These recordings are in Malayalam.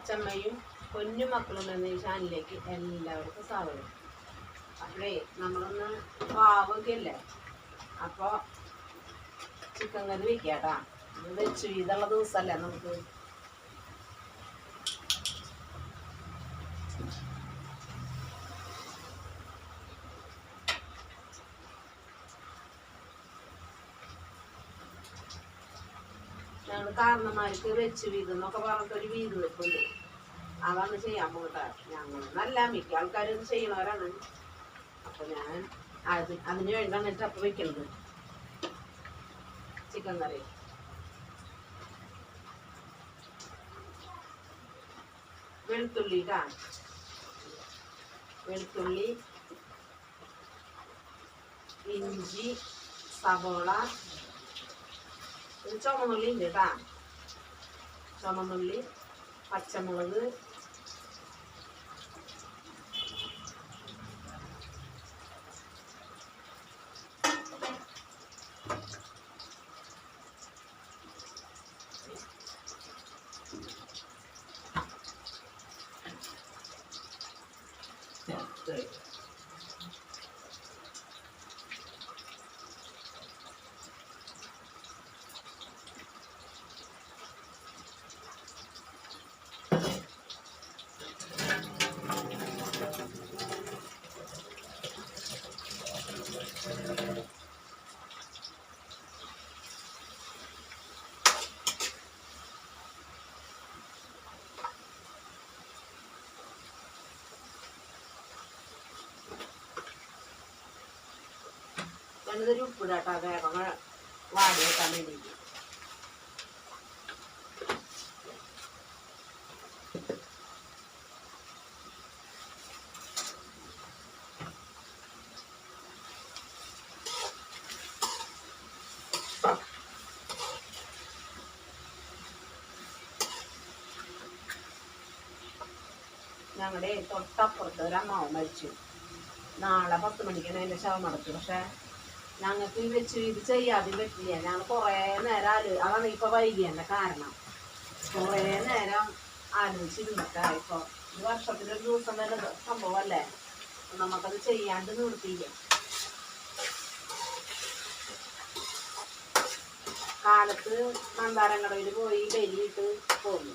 അച്ചമ്മയും പൊന്നു മക്കളും എന്ന ഈ ചാനലിലേക്ക് എല്ലാവർക്കും സ്വാഗതം. അപ്പോഴേ നമ്മളൊന്ന് പാവൊക്കെ അല്ലേ? അപ്പോൾ ചിക്കൻ കറി വെക്കാട്ടാ. ഇത് വെച്ച് ഇതുള്ള ദിവസമല്ലേ നമുക്ക്? ഞങ്ങൾ കാരണന്മാർക്ക് വെച്ച് വീതം എന്നൊക്കെ പറഞ്ഞിട്ട് ഒരു വീട് വെപ്പുണ്ട്. അതാണ് ചെയ്യാൻ പോകട്ടെ. ഞങ്ങൾ നല്ല മിക്ക ആൾക്കാരും ചെയ്യണവരാണ് അപ്പൊ ഞാൻ അത് അതിന് വേണ്ടിയാണ് എന്നിട്ട് അപ്പം വെക്കുന്നത് ചിക്കൻ കറി. വെളുത്തുള്ളി ഇട്ടാ വെളുത്തുള്ളി ഇഞ്ചി സവോള ഒരു ചുമന്നുള്ളി ഉണ്ട് കേട്ടാ ചുമന്നുള്ളി പച്ചമുളക് ഞാനിതൊരു ഉപ്പിടാട്ടോ വേഗം വാടി വെക്കാൻ വേണ്ടിയിട്ട്. ഞങ്ങളുടെ തൊട്ടപ്പുറത്ത് ഒരു അമ്മാവ് മരിച്ചു. നാളെ പത്ത് മണിക്കാണ് എന്റെ ശവം നടക്കും പക്ഷെ ഞങ്ങൾക്ക് വെച്ച് ഇത് ചെയ്യാതെ പറ്റില്ല. ഞങ്ങൾ കുറേ നേരം ആലോ അതാണ് ഇപ്പം വൈകിയതിന്റെ കാരണം. കുറേ നേരം ആലോചിച്ചിരുന്നിട്ടാ ഇപ്പോൾ ഒരു വർഷത്തിലൊരു ദിവസം ഇത് സംഭവമല്ലേ നമുക്കത് ചെയ്യാണ്ട് നിർത്തിയില്ല. കാലത്ത് മന്ദാരങ്കടയിൽ പോയി ബലിയിട്ട് പോന്നു.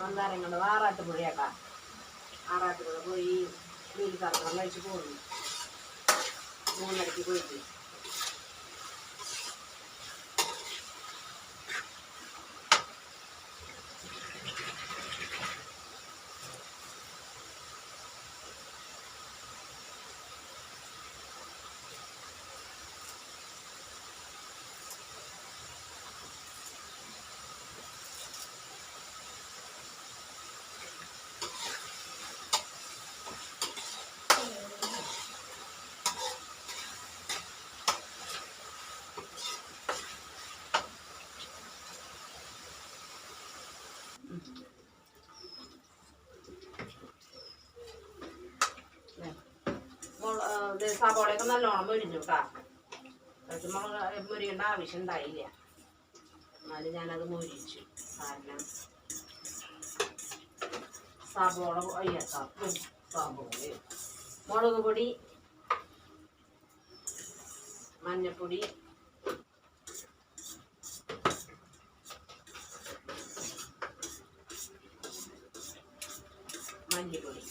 മന്ദാരങ്കട ആറാട്ടുപുഴയാട്ടാ ആറാട്ടുപുഴ പോയി വീട്ടിൽ കറക്കണം കഴിച്ച് പോകുന്നു മൂന്നരയ്ക്ക് പോയിട്ട്. ഇത് സവോളയൊക്കെ നല്ലോണം മുരിഞ്ഞു കേട്ടോ പച്ചമുളക് മുരിയേണ്ട ആവശ്യം ഉണ്ടായില്ല. എന്നാലും ഞാനത് മുരിച്ചു. കാരണം സവോള അയ്യ സവോള. മുളക് പൊടി മഞ്ഞപ്പൊടി മല്ലിപ്പൊടി.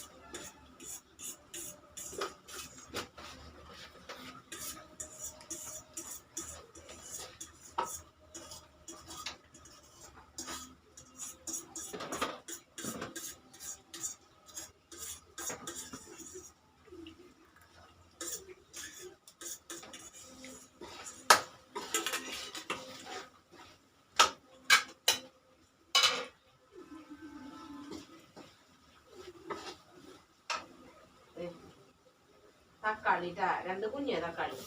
തക്കാളി ട്ടാ രണ്ട് കുഞ്ഞ തക്കാളി.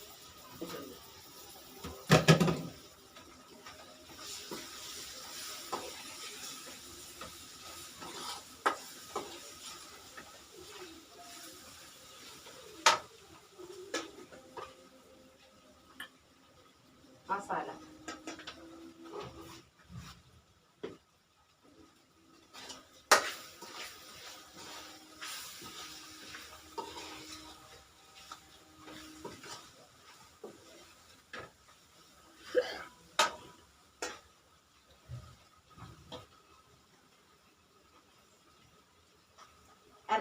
മസാല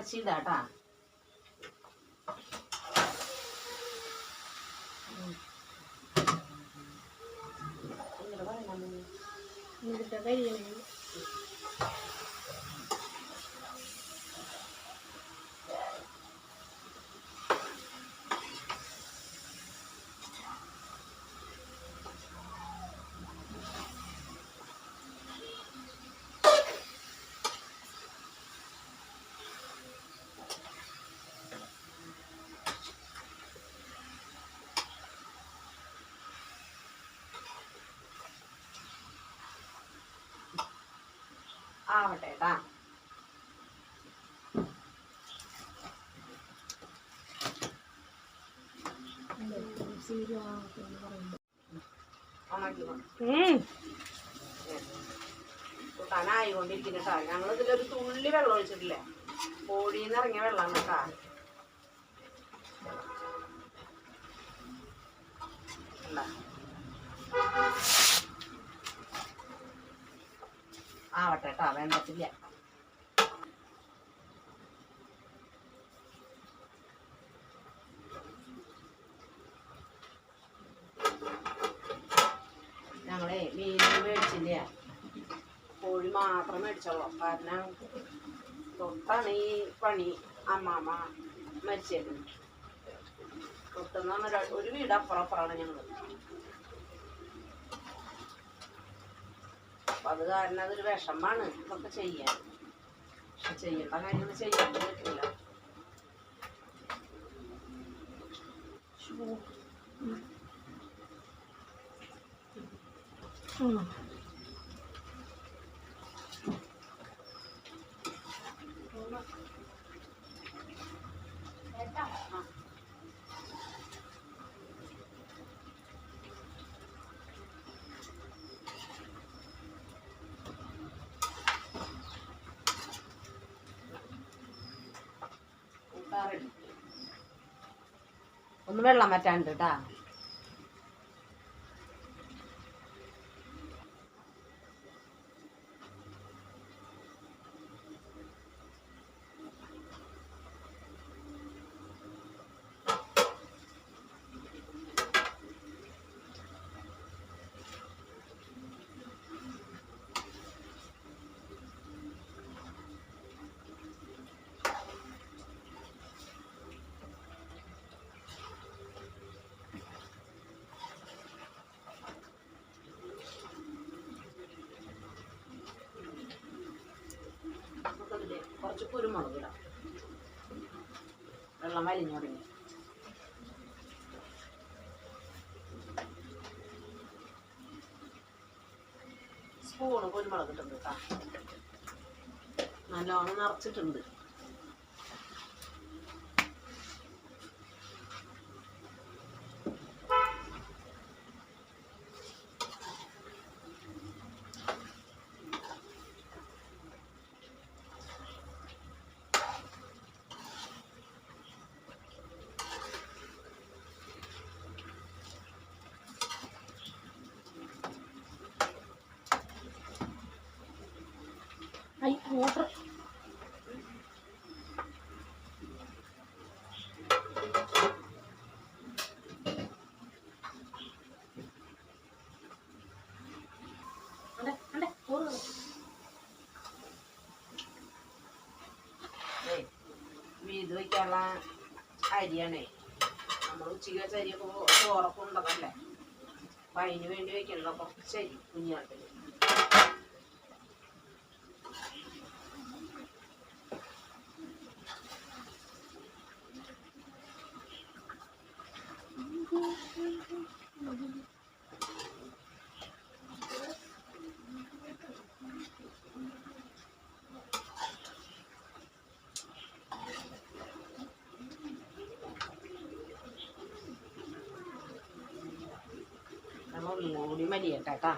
പറയണം എന്നിട്ട് കഴിയണേ ആവട്ടെ കേട്ടാ ഉണക്കി കൂട്ടാനായി ഞങ്ങളിതിലൊരു കേട്ടോ ഞങ്ങൾ ഇതിലൊരു തുള്ളി വെള്ളം ഒഴിച്ചിട്ടില്ലേ? കോഴിയിൽ നിന്ന് ഇറങ്ങിയ വെള്ളമാണ് കേട്ടാ ആവട്ടെ കേട്ടോ വേണ്ടത്തില്ല ഞങ്ങളെ മീൻ മേടിച്ചില്ല? കോഴി മാത്രം മേടിച്ചോളൂ. കാരണം തൊട്ടാണ് ഈ പണി അമ്മാമ്മ മരിച്ചേക്കുന്നത്. തൊട്ടെന്ന് പറഞ്ഞാൽ ഒരു വീട് അപ്പുറപ്പുറമാണ് ഞങ്ങൾ അപ്പൊ അത് കാരണം അതൊരു വിഷമാണ് ഇതൊക്കെ ചെയ്യാൻ. പക്ഷെ ചെയ്യേണ്ട കാര്യങ്ങൾ ചെയ്യാൻ പറ്റില്ല കൂട്ടാറെടി വെള്ളം വറ്റാണ്ട് കേട്ടാ കുറച്ച് കുരുമുളക് ഇടാം വെള്ളം വലിഞ്ഞു തുടങ്ങി. സ്പൂണ് കുരുമുളക് ഇട്ടുണ്ട് കേട്ടോ. നല്ലോണം നിറച്ചിട്ടുണ്ട് ഐ വാട്ടർ അതെ അതെ ചോറ് ഏയ് വീത് വയ്ക്കാനുള്ള അരിയാണേ. നമ്മൾ ഉച്ചയ്ക്ക് വെച്ച അരിയൊക്കെ ചോറൊക്കെ ഉണ്ടതല്ലേ അപ്പൊ അതിന് വേണ്ടി വെക്കണല്ലോ കുറച്ച് അരി เราหนูนี่ไม่ดีกันก็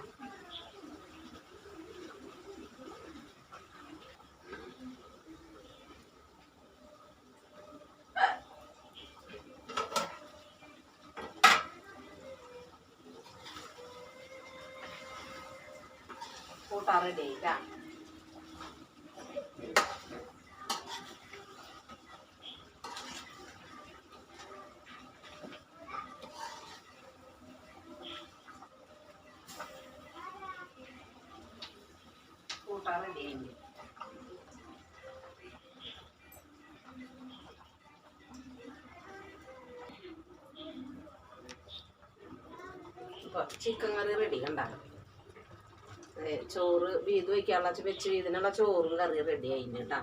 റെഡി ചിക്കൻ കറി റെഡി കണ്ട ചോറ് വീത് വയ്ക്കാനുള്ള വെച്ച് വീതിനുള്ള ചോറും കറി റെഡി ആയിന് കേട്ടാ.